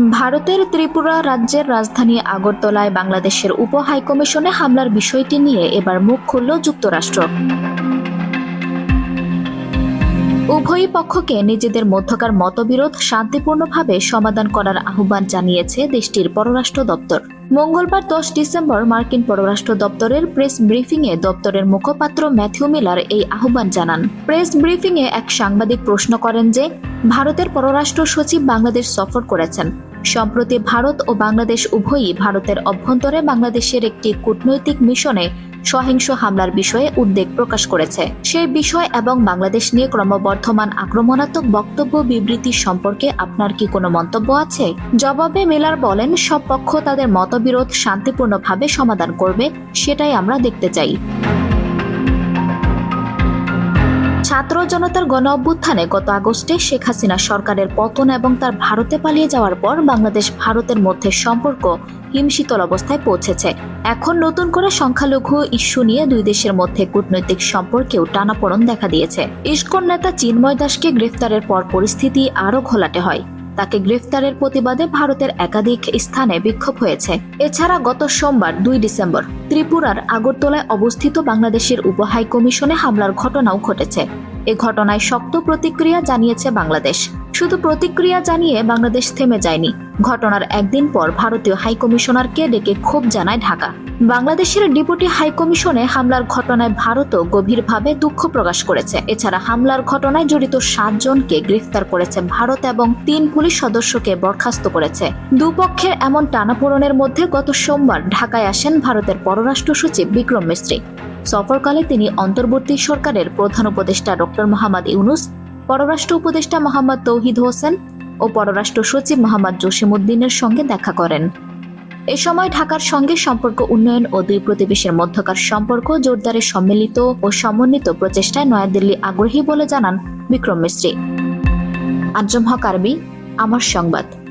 ভারতের ত্রিপুরা রাজ্যের রাজধানী আগরতলায় বাংলাদেশের উপ হাইকমিশনে হামলার বিষয়টি নিয়ে এবার মুখ খুলল যুক্তরাষ্ট্র। উভয় পক্ষকে নিজেদের মধ্যকার মতবিরোধ শান্তিপূর্ণভাবে সমাধান করার আহ্বান জানিয়েছে দেশটির পররাষ্ট্র দপ্তর। মঙ্গলবার দশ ডিসেম্বর মার্কিন পররাষ্ট্র দপ্তরের প্রেস ব্রিফিংয়ে দপ্তরের মুখপাত্র ম্যাথিউ মিলার এই আহ্বান জানান। প্রেস ব্রিফিংয়ে এক সাংবাদিক প্রশ্ন করেন যে, ভারতের পররাষ্ট্র সচিব বাংলাদেশ সফর করেছেন। সম্প্রতি ভারত ও বাংলাদেশ উভয়ই ভারতের অভ্যন্তরে বাংলাদেশের একটি কূটনৈতিক মিশনে সহিংস হামলার বিষয়ে উদ্বেগ প্রকাশ করেছে। সেই বিষয় এবং বাংলাদেশ নিয়ে ক্রমবর্ধমান আক্রমণাত্মক বক্তব্য বিবৃতি সম্পর্কে আপনার কি কোনো মন্তব্য আছে? জবাবে মিলার বলেন, সব পক্ষ তাদের মতবিরোধ শান্তিপূর্ণভাবে সমাধান করবে, সেটাই আমরা দেখতে চাই। ছাত্র জনতার গণ অভ্যুত্থানে গত আগস্টে শেখ হাসিনা সরকারের পতন এবং তার ভারতে পালিয়ে যাওয়ার পর বাংলাদেশ ভারতের মধ্যে সম্পর্ক হিমশীতল অবস্থায় পৌঁছেছে। এখন নতুন করে সংখ্যালঘু ইস্যু নিয়ে দুই দেশের মধ্যে কূটনৈতিক সম্পর্কেও টানাপড়ন দেখা দিয়েছে। ইস্কন নেতা চিন্ময় দাসকে গ্রেফতারের পর পরিস্থিতি আরও ঘোলাটে হয়। তাকে গ্রেফতারের প্রতিবাদে ভারতের একাধিক স্থানে বিক্ষোভ হয়েছে। এছাড়া গত সোমবার দুই ডিসেম্বর ত্রিপুরার আগরতলায় অবস্থিত বাংলাদেশের উপহাই কমিশনে হামলার ঘটনাও ঘটেছে। এ ঘটনায় শক্ত প্রতিক্রিয়া জানিয়েছে বাংলাদেশ। শুধু প্রতিক্রিয়া জানিয়ে বাংলাদেশ থেমে যায়নি। ঘটনার একদিন পর ভারতীয় হাইকমিশনারকে ডেকে ক্ষোভ জানায় ঢাকা। বাংলাদেশের ডেপুটি হাইকমিশনে হামলার ঘটনায় ভারতও গভীরভাবে দুঃখ প্রকাশ করেছে। এছাড়া হামলার ঘটনায় জড়িত সাতজনকে গ্রেফতার করেছে ভারত এবং তিন পুলিশ সদস্যকে বরখাস্ত করেছে। দুপক্ষের এমন টানাপোড়নের মধ্যে গত সোমবার ঢাকায় আসেন ভারতের পররাষ্ট্র সচিব বিক্রম মিস্ত্রি। সফরকালে তিনি অন্তর্বর্তী সরকারের প্রধান উপদেষ্টা ডক্টর মোহাম্মদ ইউনুস, পররাষ্ট্র উপদেষ্টা মোহাম্মদ তৌহিদ হোসেন ও পররাষ্ট্র সচিব মোহাম্মদ জসিমউদ্দিনের সঙ্গে দেখা করেন। এ সময় ঢাকার সঙ্গে সম্পর্ক উন্নয়ন ও দুই প্রতিবেশীর মধ্যকার সম্পর্ক জোরদারে সম্মিলিত ও সমন্বিত প্রচেষ্টায় নয়াদিল্লি আগ্রহী বলে জানান বিক্রম মিস্ত্রি। আজম হক আরবি, আমার সংবাদ।